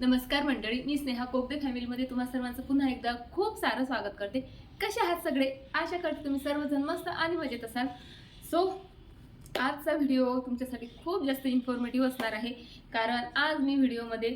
नमस्कार मंडळी मी स्नेहा कोकदे फॅमिलीमध्ये तुम्हा सर्वांचं पुन्हा एकदा खूप सारं स्वागत करते. कसे आहात सगळे? आशा करते तुम्ही सर्वजण मस्त आणि मजेत असाल. सो आजचा व्हिडिओ तुमच्यासाठी खूप जास्त इन्फॉर्मेटिव्ह असणार आहे. कारण आज मी व्हिडिओमध्ये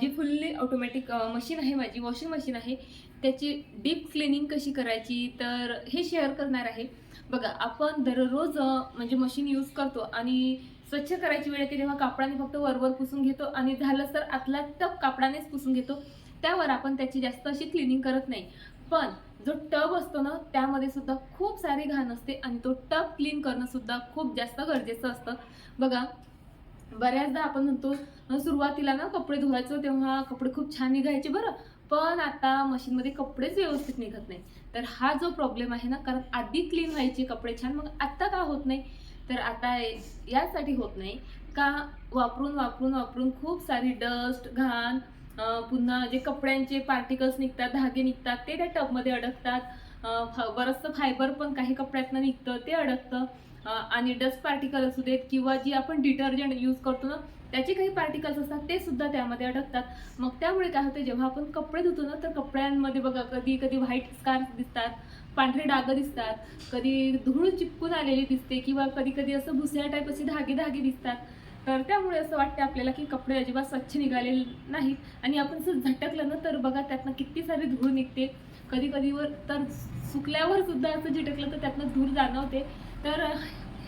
जी फुल्ली ऑटोमॅटिक मशीन आहे माझी वॉशिंग मशीन आहे त्याची डीप क्लिनिंग कशी करायची तर हे शेअर करणार आहे. बघा आपण दररोज म्हणजे मशीन यूज करतो आणि स्वच्छ करायची वेळ येते तेव्हा कापडाने फक्त वरवर पुसून घेतो आणि झालं तर आतला टप कापडानेच पुसून घेतो. त्यावर आपण त्याची जास्त अशी क्लिनिंग करत नाही. पण जो टब असतो ना त्यामध्ये सुद्धा खूप सारी घाण असते आणि तो टब क्लीन करणं सुद्धा खूप जास्त गरजेचं असतं. बघा बऱ्याचदा आपण म्हणतो सुरुवातीला ना कपडे धुवायचो तेव्हा कपडे खूप छान निघायचे बरं पण आता मशीनमध्ये कपडेच व्यवस्थित निघत नाही. तर हा जो प्रॉब्लेम आहे ना कारण आधी क्लीन व्हायचे कपडे छान मग आत्ता का होत नाही? तर आता यासाठी होत नाही. का वापरून वापरून वापरून खूप सारी डस्ट घाण पुन्हा जे कपड्यांचे पार्टिकल्स निघतात धागे निघतात ते त्या टबमध्ये अडकतात. बरंचसं फायबर पण काही कपड्यातनं निघतं ते अडकतं. आणि डस्ट पार्टिकल असू देत किंवा जी आपण डिटर्जंट यूज करतो ना त्याचे काही पार्टिकल्स असतात ते सुद्धा त्यामध्ये अडकतात. मग त्यामुळे काय होतं जेव्हा आपण कपडे धुतो ना तर कपड्यांमध्ये बघा कधी कधी व्हाईट स्कार्स दिसतात. पांढरे डाग दिसतात. कधी धूळ चिपकून आलेली दिसते किंवा कधी कधी असं भुसऱ्या टाईप असे धागे धागे दिसतात. तर त्यामुळे असं वाटते आपल्याला की कपडे अजिबात स्वच्छ निघालेले नाहीत. आणि आपण असं झटकलं ना तर बघा त्यातनं किती सारी धूळ निघते. कधी कधी वर तर सुकल्यावर सुद्धा असं झटकलं तर त्यातनं धूळ जाणवते. तर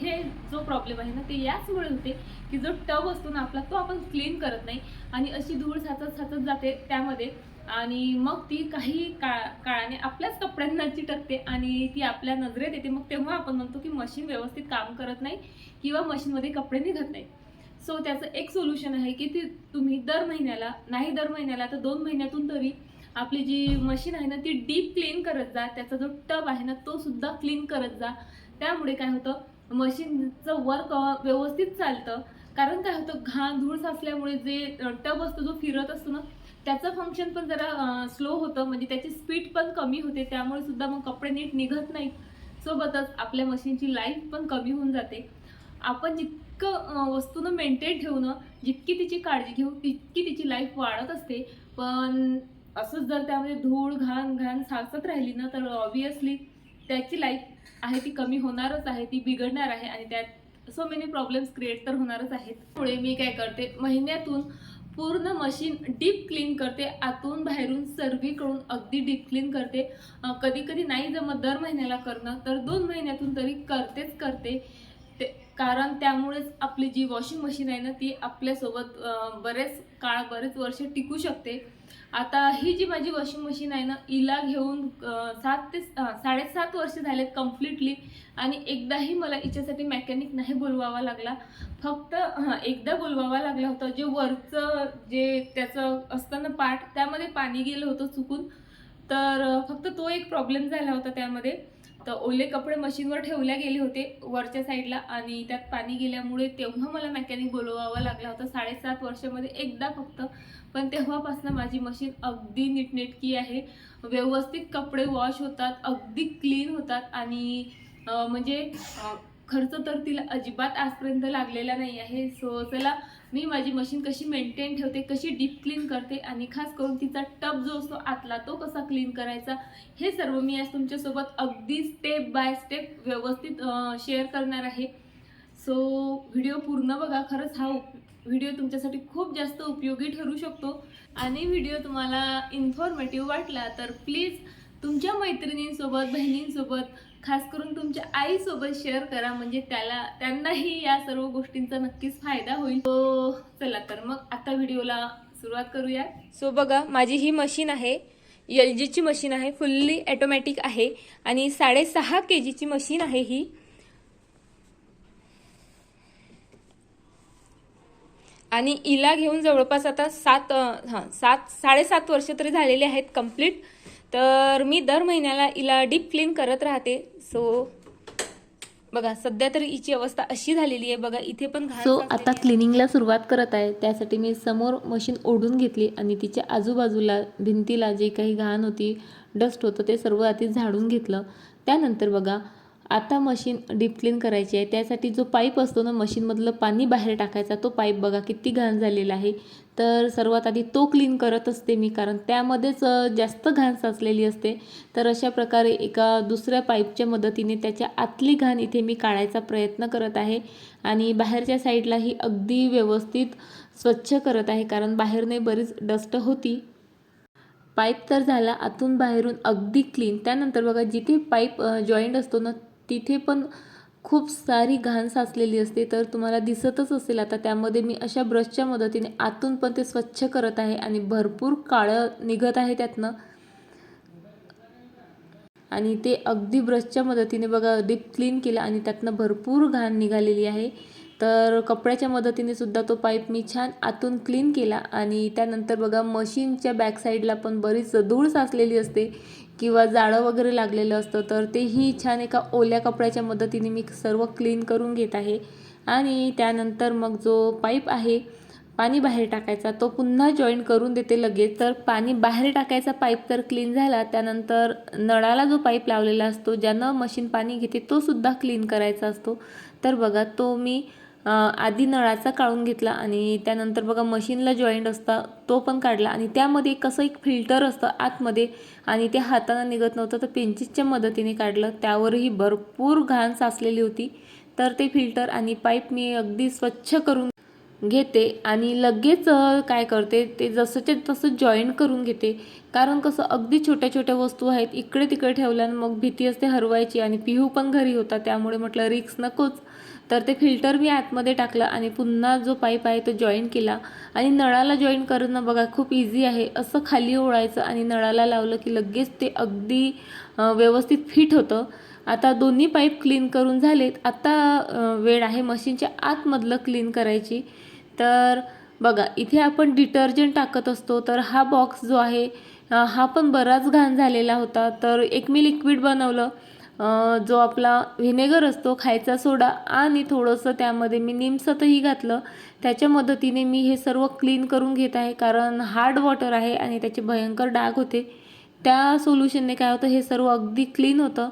हे जो प्रॉब्लेम आहे ना ते याचमुळे होते की जो टब असतो ना आपला तो आपण क्लीन करत नाही. आणि अशी धूळ साचत साचत जाते त्यामध्ये. आणि मग ती काही काळ काळाने आपल्याच कपड्यांना चिटकते आणि ती आपल्या नजरेत येते. मग तेव्हा आपण म्हणतो की मशीन व्यवस्थित काम करत नाही किंवा मशीनमध्ये कपडे निघत नाही. सो त्याचं एक सोल्युशन आहे की ती तुम्ही दर महिन्याला नाही दर महिन्याला तर दोन महिन्यातून तरी आपली जी मशीन आहे ना ती डीप क्लीन करत जा. त्याचा जो टब आहे ना तो सुद्धा क्लीन करत जा. त्यामुळे काय होतं? मशीनचं वर्क व्यवस्थित चालतं. कारण काय होतं? घाण धूळ साचल्यामुळे जे टब असतो जो फिरत असतो ना त्याचं फंक्शन पण जरा स्लो होतं. म्हणजे त्याची स्पीड पण कमी होते. त्यामुळे सुद्धा मग कपडे नीट निघत नाहीत. सोबतच आपल्या मशीनची लाईफ पण कमी होऊन जाते. आपण जितकं वस्तूनं मेंटेन ठेवणं जितकी तिची काळजी घेऊ तितकी तिची लाईफ वाढत असते. पण असंच जर त्यामध्ये धूळ घाण घाण साचत राहिली ना तर ऑब्विसली त्याची लाईफ आहे ती कमी होणारच आहे. ती बिघडणार आहे. आणि त्यात सो मेनी प्रॉब्लेम्स क्रिएट तर होणारच आहेत. पुढे मी काय करते महिन्यातून पूर्ण मशीन डीप क्लीन करते. आतून बाहेरून सर्वीकडून अगदी डीप क्लीन करते. कधी कधी नाही जमत दर महिन्याला करणं तर दोन महिन्यातून तरी करतेच करते. ते कारण त्यामुळेच आपली जी वॉशिंग मशीन आहे ना ती आपल्यासोबत बरेच काळ बरेच वर्ष टिकू शकते. आता ही जी माझी वॉशिंग मशीन आहे ना हिला घेऊन सात ते साडेसात वर्ष झालेत कम्प्लिटली आणि एकदाही मला हिच्यासाठी मेकॅनिक नाही बोलवावा लागला. फक्त हां एकदा बोलवावा लागला होता जे वरचं जे त्याचं असतं ना पार्ट त्यामध्ये पाणी गेलं होतं चुकून. तर फक्त तो एक प्रॉब्लेम झाला होता त्यामध्ये. तर ओले कपडे मशीनवर ठेवल्या गेले होते वरच्या साईडला आणि त्यात पाणी गेल्यामुळे तेव्हा मला मेकॅनिक बोलवावा लागला होता. साडेसात वर्षामध्ये एकदा फक्त. पण तेव्हापासून माझी मशीन अगदी नीटनेटकी आहे. व्यवस्थित कपडे वॉश होतात अगदी क्लीन होतात आणि म्हणजे खर्च तर तिला अजिबात आजपर्यंत लागलेला नाही आहे. सो चला मी माझी मशीन कशी मेंटेन ठेवते कशी डीप क्लीन करते आणि खास करून तिचा टब जो असतो आतला तो कसा क्लीन करायचा हे सर्व मी आज तुमच्यासोबत अगदी स्टेप बाय स्टेप व्यवस्थित शेअर करणार आहे. सो व्हिडिओ पूर्ण बघा खरंच हा व्हिडिओ तुमच्यासाठी खूप जास्त उपयोगी ठरू शकतो. आणि व्हिडिओ तुम्हाला इन्फॉर्मेटिव्ह वाटला तर प्लीज तुमच्या मैत्रिणींसोबत बहिणींसोबत खास करून तुमच्या आईसोबत शेअर करा म्हणजे त्याला त्यांनाही या सर्व गोष्टींचा नक्कीच फायदा होईल. तो चला तर मग आता व्हिडिओला सुरुवात करूया. सो बघा माझी ही मशीन आहे. एल जीची मशीन आहे फुल्ली ॲटोमॅटिक आहे. आणि साडेसहा के जीची मशीन आहे ही. आणि इला घेऊन जवळपास आता सात हां सात साडेसात वर्ष तरी झालेले आहेत कंप्लीट तर मी दर महिन्याला हिला डीप क्लीन करत राहते. सो बघा सध्या तरी हिची अवस्था अशी झालेली आहे. बघा इथे पण सो आता. क्लिनिंगला सुरुवात करत आहे. त्यासाठी मी समोर मशीन ओढून घेतली आणि तिच्या आजूबाजूला भिंतीला जे काही घाण होती डस्ट होतं ते सर्व आधी झाडून घेतलं. त्यानंतर बघा आता मशीन डीप क्लीन करायची आहे. त्यासाठी जो पाईप असतो ना मशीनमधलं पाणी बाहेर टाकायचा तो पाईप बघा किती घाण झालेला आहे. तर सर्वात आधी तो क्लीन करत असते मी कारण त्यामध्येच जास्त घाण साचलेली असते. तर अशा प्रकारे एका दुसऱ्या पाईपच्या मदतीने त्याच्या आतली घाण इथे मी काढायचा प्रयत्न करत आहे. आणि बाहेरच्या साईडलाही अगदी व्यवस्थित स्वच्छ करत आहे कारण बाहेरने बरीच डस्ट होती. पाईप तर झाला आतून बाहेरून अगदी क्लीन. त्यानंतर बघा जिथे पाईप जॉईंट असतो ना तिथे पण खूप सारी घाण साचलेली असते तर तुम्हाला दिसतच असेल आता. त्यामध्ये मी अशा ब्रशच्या मदतीने आतून पण ते स्वच्छ करत आहे आणि भरपूर काळं निघत आहे त्यातनं. आणि ते अगदी ब्रशच्या मदतीने बघा डीप क्लीन केलं आणि त्यातनं भरपूर घाण निघालेली आहे. तर कपड्याच्या मदतीने सुद्धा तो पाईप मी छान आतून क्लीन केला आणि त्यानंतर बघा मशीनच्या बॅक साईडला पण बरीच धूळ साचलेली असते. किंवा जाळं वगैरे लागलेलं असतं तर तेही छान एका ओल्या कपड्याच्या मदतीने मी सर्व क्लीन करून घेत आहे. आणि त्यानंतर मग जो पाईप आहे पाणी बाहेर टाकायचा तो पुन्हा जॉईन करून देते लगेच. तर पाणी बाहेर टाकायचा पाईप तर क्लीन झाला त्यानंतर नळाला जो पाईप लावलेला असतो ज्यानं मशीन पाणी घेते तो सुद्धा क्लीन करायचा असतो. तर बघा तो मी आधी नळाचा काढून घेतला आणि त्यानंतर बघा मशीनला जॉईंट असता तो पण काढला आणि त्यामध्ये कसं एक फिल्टर असतं आतमध्ये आणि ते हातानं निघत नव्हतं तर पेंचिसच्या मदतीने काढलं. त्यावरही भरपूर घाण साचलेली होती. तर ते फिल्टर आणि पाईप मी अगदी स्वच्छ करून घेते आणि लगेच काय करते ते जसंच्या तसं जॉईंट करून घेते. कारण कसं अगदी छोट्या छोट्या वस्तू आहेत इकडे तिकडे ठेवल्यानं मग भीती असते हरवायची आणि पिहू पण घरी होता त्यामुळे म्हटलं रिक्स नकोच. तर ते फिल्टर मी आतमध्ये टाकलं आणि पुन्हा जो पाईप आहे तो जॉईन केला. आणि नळाला जॉईन करणं बघा खूप इझी आहे. असं खाली ओढायचं आणि नळाला लावलं की लगेच ते अगदी व्यवस्थित फिट होतं. आता दोन्ही पाईप क्लीन करून झालेत. आता वेळ आहे मशीनच्या आतमधलं क्लीन करायची. तर बघा इथे आपण डिटर्जंट टाकत असतो. तर हा बॉक्स जो आहे हा पण बराच घाण झालेला होता. तर एक मी लिक्विड बनवलं. जो आपला व्हिनेगर असतो खायचा सोडा आणि थोडंसं त्यामध्ये मी निमसतही घातलं. त्याच्या मदतीने मी हे सर्व क्लीन करून घेत आहे कारण हार्ड वॉटर आहे आणि त्याचे भयंकर डाग होते. त्या सोल्युशनने काय होतं हे सर्व अगदी क्लीन होतं.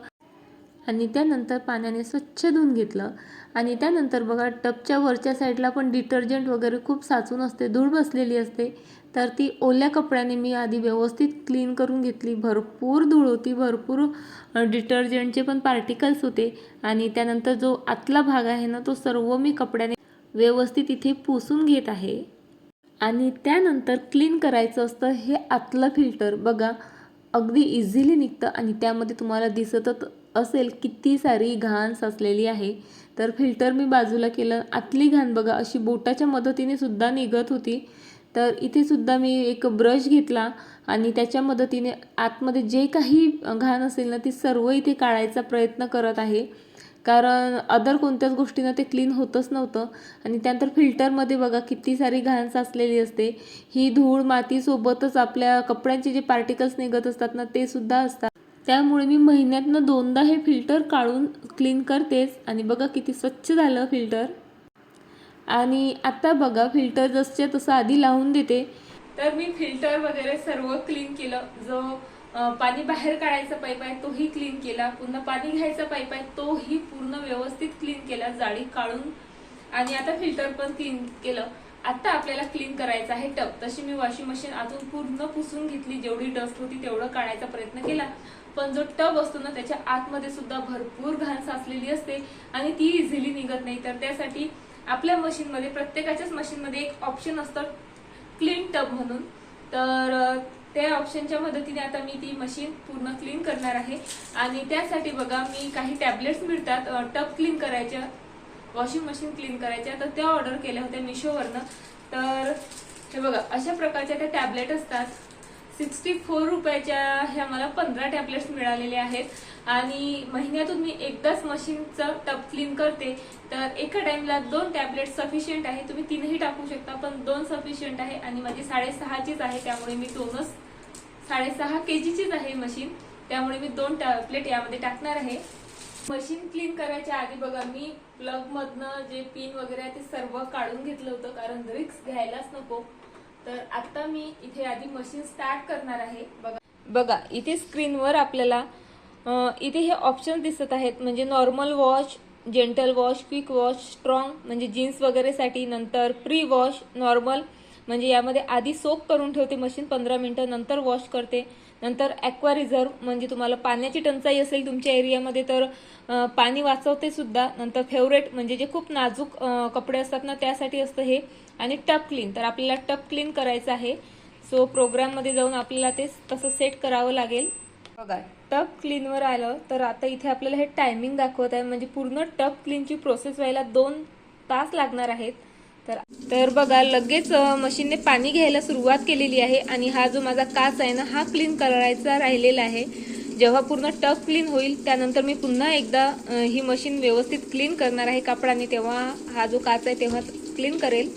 आणि त्यानंतर पाण्याने स्वच्छ धुवून घेतलं. आणि त्यानंतर बघा टबच्या वरच्या साईडला पण डिटर्जंट वगैरे खूप साचून असते धूळ बसलेली असते. तर ती ओल्या कपड्याने मी आधी व्यवस्थित क्लीन करून घेतली. भरपूर धूळ होती भरपूर डिटर्जंटचे पण पार्टिकल्स होते. आणि त्यानंतर जो आतला भाग आहे ना तो सर्व मी कपड्याने व्यवस्थित इथे पुसून घेत आहे. आणि त्यानंतर क्लीन करायचं असतं हे आतलं फिल्टर. बघा अगदी इझिली निघतं आणि त्यामध्ये तुम्हाला दिसतच असेल किती सारी घाण साचलेली आहे. तर फिल्टर मी बाजूला केलं. आतली घाण बघा अशी बोटाच्या मदतीने सुद्धा निघत होती. तर इथे सुद्धा मी एक ब्रश घेतला आणि त्याच्या मदतीने आतमध्ये जे काही घाण असेल ना ती सर्व इथे काढायचा प्रयत्न करत आहे. कारण अदर कोणत्याच गोष्टीनं ते क्लीन होतच नव्हतं. आणि त्यानंतर फिल्टरमध्ये बघा किती सारी घाण साचलेली असते. ही धूळ मातीसोबतच आपल्या कपड्यांचे जे पार्टिकल्स निघत असतात ना ते सुद्धा असतात. त्यामुळे मी महिन्यातनं दोनदा हे फिल्टर काढून क्लीन करतेच. आणि बघा किती स्वच्छ झालं फिल्टर आणि आता बघा फिल्टर जसच्या तसं आधी लावून देते. तर मी फिल्टर वगैरे सर्व क्लीन केलं. जो पाणी बाहेर काढायचा पाईप आहे तोही क्लीन केला. पुन्हा पाणी घ्यायचा पाईप आहे तोही पूर्ण व्यवस्थित क्लीन केला जाळी काढून. आणि आता फिल्टर पण क्लीन केलं. आता आपल्याला क्लीन करायचं आहे टब. तशी मी वॉशिंग मशीन आतून पूर्ण पुसून घेतली. जेवढी डस्ट होती तेवढं काढायचा प्रयत्न केला. पण जो टब असतो ना त्याच्या आतमध्ये सुद्धा भरपूर घाण साचलेली असते आणि ती इझिली निघत नाही. तर त्यासाठी आपल्या मशीनमध्ये प्रत्येकाच्याच मशीनमध्ये एक ऑप्शन असतं क्लीन टब म्हणून. तर त्या ऑप्शनच्या मदतीने आता मी ती मशीन पूर्ण क्लीन करणार आहे. आणि त्यासाठी बघा मी काही टॅबलेट्स मिळतात टब क्लीन करायच्या वॉशिंग मशीन क्लीन करायच्या. तर त्या ऑर्डर केल्या होत्या मिशोवरनं तर हे बघा अशा प्रकारच्या त्या टॅबलेट असतात. सिक्स्टी फोर रुपयाच्या ह्या मला पंधरा टॅबलेट्स मिळालेले आहेत. आणि महिन्यातून मी एकदाच मशीनचं टब क्लीन करते. तर एका टाइमला दोन टॅबलेट सफिशियंट आहे. तुम्ही तीनही टाकू शकता पण दोन सफिशियंट आहे आणि माझी साडेसहाचीच आहे. त्यामुळे मी दोनच साडेसहा के जीचीच आहे मशीन. त्यामुळे मी दोन प्लेट यामध्ये टाकणार आहे. मशीन क्लीन करायच्या आधी बघा मी प्लगमधनं जे पिन वगैरे आहे ते सर्व काढून घेतलं होतं कारण रिक्स घ्यायलाच नको. तर आता मी इथे आधी मशीन स्टार्ट करणार आहे. बघा. बघा इथे स्क्रीनवर आपल्याला इथे हे ऑप्शन दिसत आहेत. म्हणजे normal wash gentle wash quick wash strong म्हणजे जीन्स वगैरेसाठी नंतर प्री वॉश नॉर्मल म्हणजे यामध्ये आधी सोक करून ठेवते मशीन पंधरा मिनटं नंतर वॉश करते. नंतर ॲक्वा रिझर्व म्हणजे तुम्हाला पाण्याची टंचाई असेल तुमच्या एरियामध्ये तर पाणी वाचवते सुद्धा. नंतर फेवरेट म्हणजे जे खूप नाजूक कपडे असतात ना त्यासाठी असतं हे. आणि टप क्लीन तर आपल्याला टप क्लीन करायचं आहे. सो प्रोग्राममध्ये जाऊन आपल्याला ते तसं सेट करावं लागेल. बघा टप क्लीनवर आलं तर आता इथे आपल्याला हे टायमिंग दाखवत आहे. म्हणजे पूर्ण टप क्लीनची प्रोसेस व्हायला दोन तास लागणार आहेत. तर तर बघा लगेच मशीनने पाणी घ्यायला सुरुवात केलेली आहे आणि हा जो माझा काच आहे ना हा क्लीन करायचा राहिलेला आहे. जेव्हा पूर्ण टफ क्लीन होईल त्यानंतर मी पुन्हा एकदा ही मशीन व्यवस्थित क्लीन करणार आहे कापडाने तेव्हा हा जो काच आहे तेव्हा क्लीन करेल.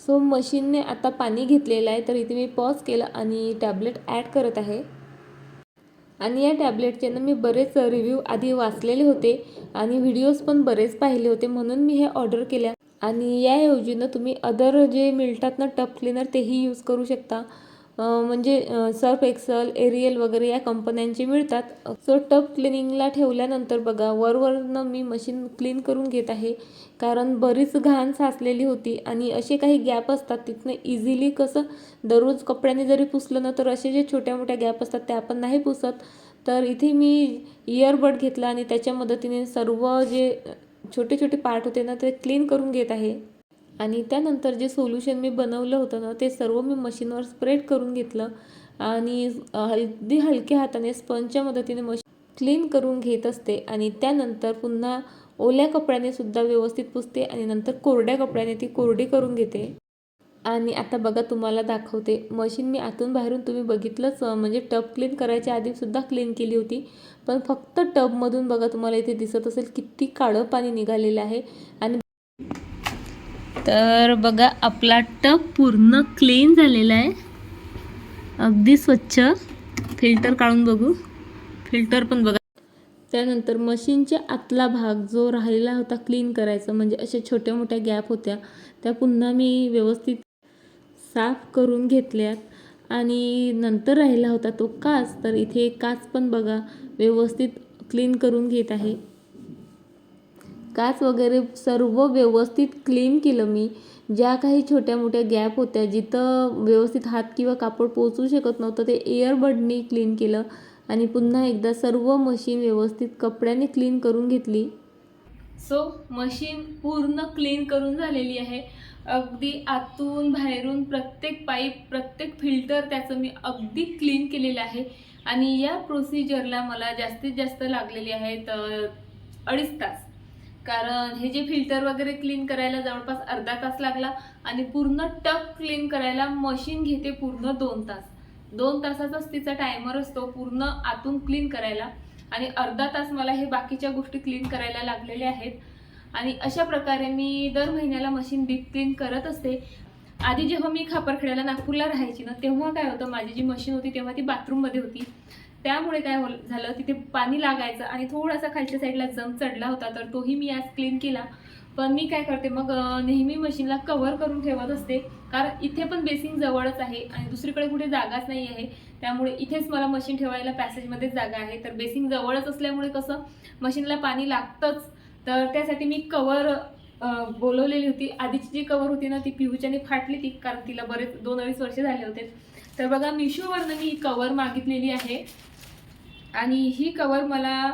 सो मशीनने आता पाणी घेतलेलं आहे तर इथे मी पॉज केलं आणि टॅबलेट ॲड करत आहे. आणि या टॅबलेटचे ना मी बरेच रिव्ह्यू आधी वाचलेले होते आणि व्हिडिओज पण बरेच पाहिले होते म्हणून मी हे ऑर्डर केल्या. आणि याऐवजी ना तुम्ही अदर जे मिळतात ना टप क्लीनर तेही यूज करू शकता. म्हणजे सर्फ एक्सल एरियल वगैरे या कंपन्यांचे मिळतात. सो टप क्लिनिंगला ठेवल्यानंतर बघा वरवरनं मी मशीन क्लीन करून घेत आहे. कारण बरीच घाण साचलेली होती आणि असे काही गॅप असतात तिथनं इझिली कसं दररोज कपड्याने जरी पुसलं ना तर असे जे छोट्या मोठ्या गॅप असतात ते आपण नाही पुसत. तर इथे मी इयरबड घेतला आणि त्याच्या मदतीने सर्व जे छोटे छोटे पार्ट होते ना ते क्लीन करून घेत आहे. आणि त्यानंतर जे सोल्युशन मी बनवलं होतं ना ते सर्व मी मशीनवर स्प्रेड करून घेतलं. आणि हल्दी हलक्या हाताने स्पंजच्या मदतीने मशीन क्लीन करून घेत असते. आणि त्यानंतर पुन्हा ओल्या कपड्याने सुद्धा व्यवस्थित पुसते. आणि नंतर कोरड्या कपड्याने ती कोरडी करून घेते. आणि आता बघा तुम्हाला दाखवते. मशीन मी आतून बाहेरून तुम्ही बघितलंच म्हणजे टब क्लीन करायच्या आधी सुद्धा क्लीन केली होती. पण फक्त टबमधून बघा तुम्हाला इथे दिसत असेल किती काळं पाणी निघालेलं आहे. आणि तर बघा आपला टब पूर्ण क्लीन झालेला आहे. अगदी स्वच्छ. फिल्टर काढून बघू. फिल्टर पण बघा. त्यानंतर मशीनच्या आतला भाग जो राहिलेला होता क्लीन करायचा म्हणजे अशा छोट्या मोठ्या गॅप होत्या त्या पुन्हा मी व्यवस्थित साफ करून घेतल्यात. आणि नंतर राहिला होता तो काच तर इथे काच पण बघा व्यवस्थित क्लीन करून घेत आहे. काच वगैरे सर्व व्यवस्थित क्लीन केलं मी. ज्या काही छोट्या मोठ्या गॅप होत्या जिथं व्यवस्थित हात किंवा कापड पोचू शकत नव्हतं ते एअरबडनी क्लीन केलं. आणि पुन्हा एकदा सर्व मशीन व्यवस्थित कपड्याने क्लीन करून घेतली. सो मशीन पूर्ण क्लीन करून झालेली आहे. अगदी आतून बाहेरून प्रत्येक पाईप प्रत्येक फिल्टर त्याचं मी अगदी क्लीन केलेलं आहे. आणि या प्रोसिजरला मला जास्तीत जास्त लागलेली आहेत अडीच तास. कारण हे जे फिल्टर वगैरे क्लीन करायला जवळपास अर्धा तास लागला आणि पूर्ण टप क्लीन करायला मशीन घेते पूर्ण दोन तास. दोन तासाचाच तिचा टायमर असतो पूर्ण आतून क्लीन करायला. आणि अर्धा तास मला हे बाकीच्या गोष्टी क्लीन करायला लागलेल्या आहेत. आणि अशा प्रकारे मी दर महिन्याला मशीन डीप क्लीन करत असते. आधी जेव्हा मी खापरखेड्याला नागपूरला राहायची ना तेव्हा काय होतं माझी जी मशीन होती तेव्हा ती बाथरूममध्ये होती. त्यामुळे काय होल झालं तिथे पाणी लागायचं आणि थोडासा खालच्या साईडला जम चढला होता तर तोही मी आज क्लीन केला. पण मी काय करते मग नेहमी मशीनला कव्हर करून ठेवत असते. कारण इथे पण बेसिंग जवळच आहे आणि दुसरीकडे कुठे जागाच नाही आहे. त्यामुळे इथेच मला मशीन ठेवायला पॅसेजमध्येच जागा आहे. तर बेसिंग जवळच असल्यामुळे कसं मशीनला पाणी लागतंच. तर त्यासाठी मी कवर बोलवलेली होती. आधीची जी कवर होती ना ती पिहूच्याने फाटली ती कारण तिला बरेच दोन अडीच वर्ष झाले होते. तर बघा मिशोवरनं मी कवर मागितलेली आहे. आणि ही कवर मला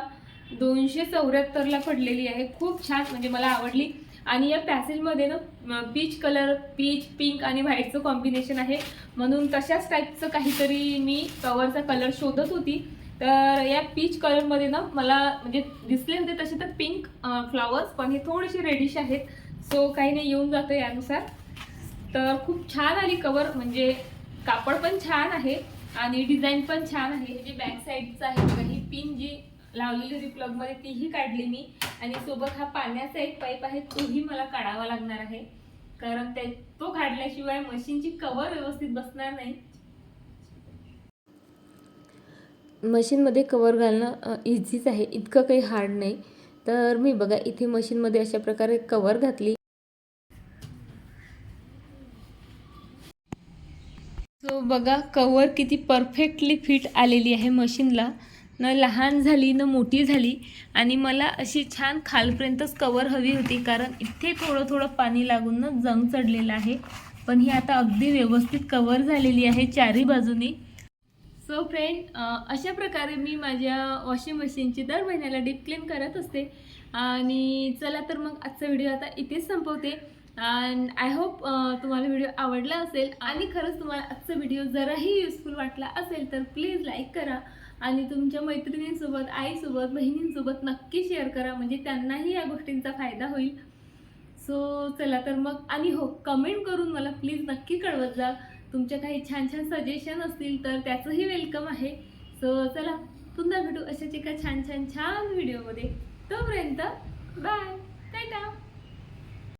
दोनशे चौऱ्याहत्तरला पडलेली आहे. खूप छान म्हणजे मला आवडली. आणि या पॅसेजमध्ये ना पीच कलर पीच पिंक आणि व्हाईटचं कॉम्बिनेशन आहे. म्हणून तशाच टाईपचं काहीतरी मी कवरचा कलर शोधत होती. तर या पीच कलरमध्ये ना मला म्हणजे दिसले होते तसे तर पिंक फ्लावर्स पण हे थोडेसे रेडिश आहेत. सो काही नाही येऊन जातं यानुसार. तर खूप छान आली कवर म्हणजे कापड पण छान आहे आणि डिझाईन पण छान आहे. हे जे बॅक साईडचं आहे बघा ही पिन जी लावलेली होती प्लगमध्ये तीही काढली मी. आणि सोबत हा पाण्याचा एक पाईप आहे तोही मला काढावा लागणार आहे. कारण ते तो काढल्याशिवाय मशीनची कवर व्यवस्थित बसणार नाही. मशीनमध्ये कवर घालणं इझीच आहे. इतकं काही हार्ड नाही. तर मी बघा इथे मशीनमध्ये अशा प्रकारे कवर घातली. सो बघा कवर किती परफेक्टली फिट आलेली आहे मशीनला. न लहान झाली न मोठी झाली. आणि मला अशी छान खालपर्यंतच कवर हवी होती कारण इथे थोडं थोडं पाणी लागून ना जंग चढलेलं आहे. पण ही आता अगदी व्यवस्थित कवर झालेली आहे चारी बाजूनी. सो फ्रेंड अशा प्रकारे मी माझ्या वॉशिंग मशीनची दर महिन्याला डीप क्लीन करत असते. आणि चला तर मग आजचा व्हिडिओ आता इथेच संपवते. अँड आय होप तुम्हाला व्हिडिओ आवडला असेल. आणि खरंच तुम्हाला आजचा व्हिडिओ जराही युजफुल वाटला असेल तर प्लीज लाईक करा. आणि तुमच्या मैत्रिणींसोबत आईसोबत बहिणींसोबत नक्की शेअर करा. म्हणजे त्यांनाही या गोष्टींचा फायदा होईल. सो चला तर मग. आणि हो कमेंट करून मला प्लीज नक्की कळवत जा. तुमच्या काही छान छान सजेशन असतील तर त्याचंही वेलकम आहे. सो चला पुन्हा भेटू अशाच एका छान छान छान व्हिडिओमध्ये तोपर्यंत बाय टाटा